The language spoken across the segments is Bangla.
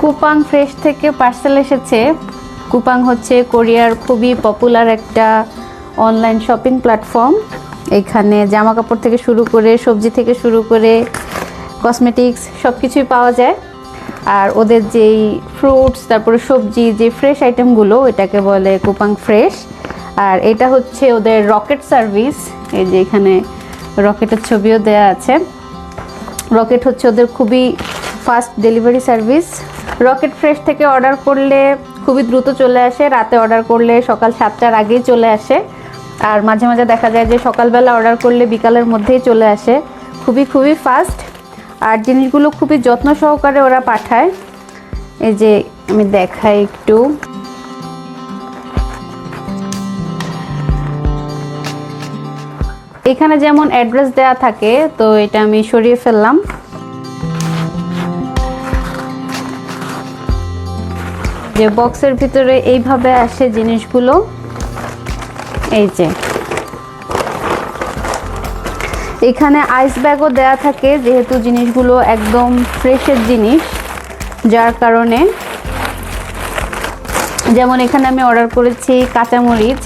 কুপাং ফ্রেশ থেকে পার্সেল এসেছে। কুপাং হচ্ছে কোরিয়ার খুবই পপুলার একটা অনলাইন শপিং প্ল্যাটফর্ম। এখানে জামা কাপড় থেকে শুরু করে, সবজি থেকে শুরু করে, কসমেটিক্স সব কিছুই পাওয়া যায়। আর ওদের যেই ফ্রুটস, তারপরে সবজি, যে ফ্রেশ আইটেমগুলো, এটাকে বলে কুপাং ফ্রেশ। আর এটা হচ্ছে ওদের রকেট সার্ভিস। এই যে এখানে রকেটের ছবিও দেয়া আছে। রকেট হচ্ছে ওদের খুবই fast delivery service. Rocket fresh থেকে অর্ডার করলে খুবই দ্রুত চলে আসে। রাতে অর্ডার করলে সকাল সাতটার আগেই চলে আসে। আর মাঝে মাঝে দেখা যায় যে সকালবেলা অর্ডার করলে বিকালের মধ্যেই চলে আসে। খুবই খুবই ফাস্ট আর জিনিসগুলো খুবই যত্ন সহকারে ওরা পাঠায়। এই যে আমি দেখাই একটু। এখানে যেমন অ্যাড্রেস দেয়া থাকে, তো এটা আমি সরিয়ে ফেললাম। যে বক্সের ভিতরে এইভাবে আসে জিনিসগুলো, এই যে। এখানে আইস ব্যাগও দেয়া থাকে, যেহেতু জিনিসগুলো একদম ফ্রেশের জিনিস, যার কারণে যেমন এখানে আমি অর্ডার করেছি কাঁচামরিচ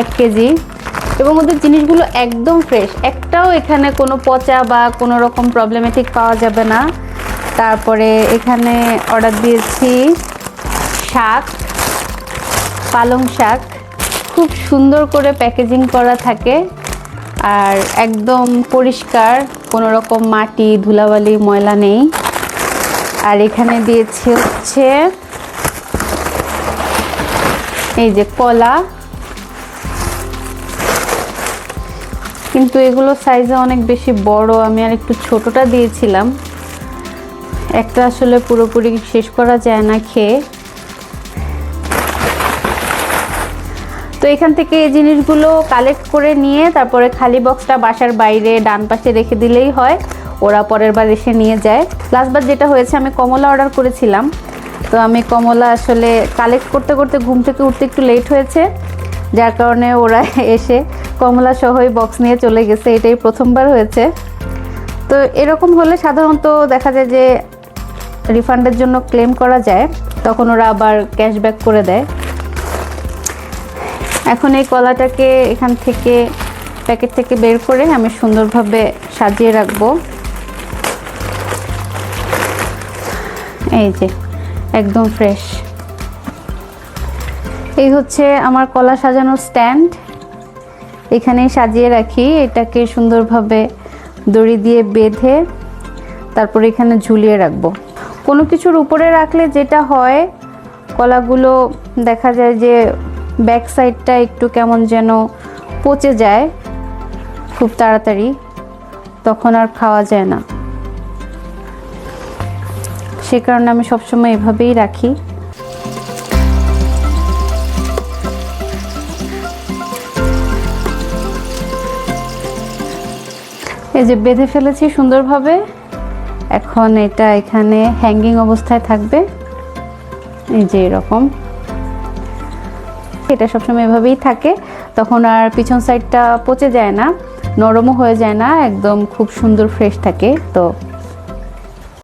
এক কেজি, এবং ওদের জিনিসগুলো একদম ফ্রেশ একটাও এখানে কোনো পচা বা কোনো রকম প্রবলেমেটিক পাওয়া যাবে না। তারপরে এখানে অর্ডার দিয়েছি শাক, পালং শাক, খুব সুন্দর করে প্যাকেজিং করা থাকে আর একদম পরিষ্কার, কোনো রকম মাটি, ধুলাবালি, ময়লা নেই। আর এখানে দিয়েছে হচ্ছে এই যে কলা। কিন্তু এগুলো সাইজে অনেক বেশি বড়, আমি আর একটু ছোটটা দিয়েছিলাম। একটা আসলে পুরোপুরি শেষ করা যায় না খেয়ে। তো এখান থেকে এই জিনিসগুলো কালেক্ট করে নিয়ে তারপরে খালি বক্সটা বাসার বাইরে ডান পাশে রেখে দিলেই হয়, ওরা পরের বার এসে নিয়ে যায়। লাস্টবার যেটা হয়েছে, আমি কমলা অর্ডার করেছিলাম। তো আমি কমলা আসলে কালেক্ট করতে করতে ঘুম থেকে উঠতে একটু লেট হয়েছে, যার কারণে ওরা এসে কমলা সহই বক্স নিয়ে চলে গেছে। এটাই প্রথমবার হয়েছে। তো এরকম হলে সাধারণত দেখা যায় যে রিফান্ডের জন্য ক্লেম করা যায়, তখন ওরা আবার ক্যাশব্যাক করে দেয়। এখন এই কলাটাকে এখান থেকে, প্যাকেট থেকে বের করে আমি সুন্দরভাবে সাজিয়ে রাখব। এই যে, একদম ফ্রেশ এই হচ্ছে আমার কলা সাজানোর স্ট্যান্ড এখানেই সাজিয়ে রাখি, এটাকে সুন্দরভাবে দড়ি দিয়ে বেঁধে তারপরে এখানে ঝুলিয়ে রাখব। কোনো কিছুর উপরে রাখলে যেটা হয়, কলাগুলো দেখা যায় যে ব্যাক সাইডটা একটু কেমন যেন পচে যায় খুব তাড়াতাড়ি, তখন আর খাওয়া যায় না। সে কারণে আমি সবসময় এভাবেই রাখি। এই যে বেঁধে ফেলেছি সুন্দরভাবে, এখন এটা এখানে হ্যাঙ্গিং অবস্থায় থাকবে। এই যে এরকম। এটা সবসময় এভাবেই থাকে। তখন আর পিছন সাইডটা পচে যায় না, নরমও হয়ে যায় না, একদম খুব সুন্দর ফ্রেশ থাকে। তো